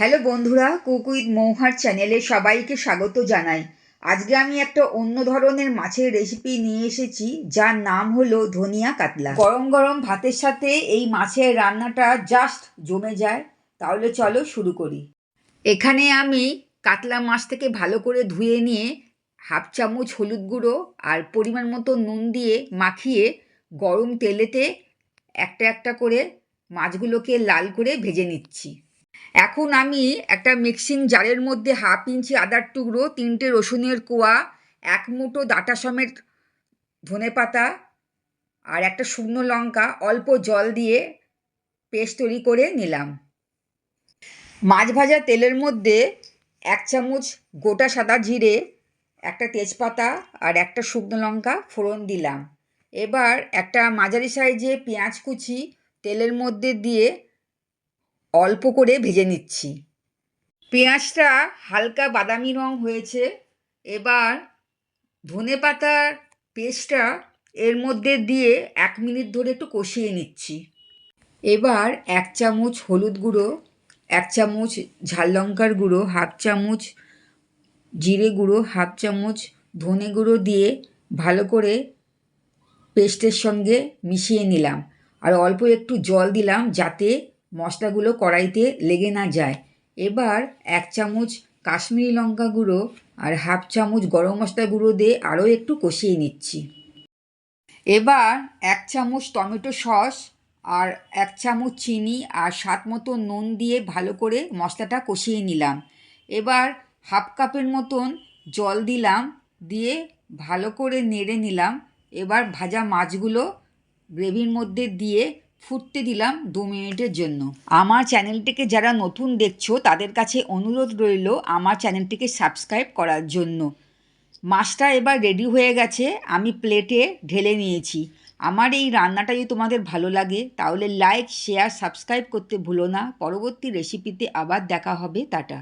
Hello বন্ধুরা, cook with মৌহার চ্যানেলে সবাইকে স্বাগত জানাই। আজকে আমি একটা অন্য ধরনের মাছের রেসিপি নিয়ে এসেছি, যার নাম হলো ধনিয়া কাতলা। গরম গরম ভাতের সাথে এই মাছের রান্নাটা জাস্ট জমে যায়। তাহলে চলো শুরু করি। এখানে আমি কাতলা মাছ থেকে ভালো করে ধুয়ে নিয়ে হাফ চামচ হলুদ গুঁড়ো আর পরিমাণ মতো নুন দিয়ে মাখিয়ে গরম তেলেতে একটা একটা করে মাছগুলোকে লাল করে ভেজে নিচ্ছি। এখন আমি একটা মিক্সিং জারের মধ্যে হাফ ইঞ্চি আদার টুকরো, তিনটে রসুনের কোয়া, এক মুঠো ডাটা সমেত ধনে পাতা আর একটা শুকনো লঙ্কা অল্প জল দিয়ে পেস্ট তৈরি করে নিলাম। মাছ ভাজা তেলের মধ্যে এক চামচ গোটা সাদা জিরে, একটা তেজপাতা আর একটা শুকনো লঙ্কা ফোড়ন দিলাম। এবার একটা মাঝারি সাইজে পেঁয়াজ কুচি তেলের মধ্যে দিয়ে অল্প করে ভেজে নিচ্ছি। পেঁয়াজটা হালকা বাদামি রং হয়েছে। এবার ধনে পাতার পেস্টটা এর মধ্যে দিয়ে এক মিনিট ধরে একটু কষিয়ে নিচ্ছি। এবার এক চামচ হলুদ গুঁড়ো, এক চামচ ঝাল লঙ্কার গুঁড়ো, হাফ চামচ জিরে গুঁড়ো, হাফ চামচ ধনে গুঁড়ো দিয়ে ভালো করে পেস্টের সঙ্গে মিশিয়ে নিলাম। আর অল্প একটু জল দিলাম যাতে মশলাগুলো কড়াইতে লেগে না যায়। এবার এক চামচ কাশ্মীরি লঙ্কা গুঁড়ো আর হাফ চামচ গরম মশলা গুঁড়ো দিয়ে আরও একটু কষিয়ে নিচ্ছি। এবার এক চামচ টমেটো সস আর এক চামচ চিনি আর স্বাদ মতো নুন দিয়ে ভালো করে মশলাটা কষিয়ে নিলাম। এবার হাফ কাপের মতন জল দিলাম, দিয়ে ভালো করে নেড়ে নিলাম। এবার ভাজা মাছগুলো গ্রেভির মধ্যে দিয়ে ফুটতে দিলাম দু মিনিটের জন্য। আমার চ্যানেলটিকে যারা নতুন দেখছ, তাদের কাছে অনুরোধ রইল আমার চ্যানেলটিকে সাবস্ক্রাইব করার জন্য। মাছটা এবার রেডি হয়ে গেছে, আমি প্লেটে ঢেলে নিয়েছি। আমার এই রান্নাটা যদি তোমাদের ভালো লাগে, তাহলে লাইক শেয়ার সাবস্ক্রাইব করতে ভুলো না। পরবর্তী রেসিপিতে আবার দেখা হবে, টাটা।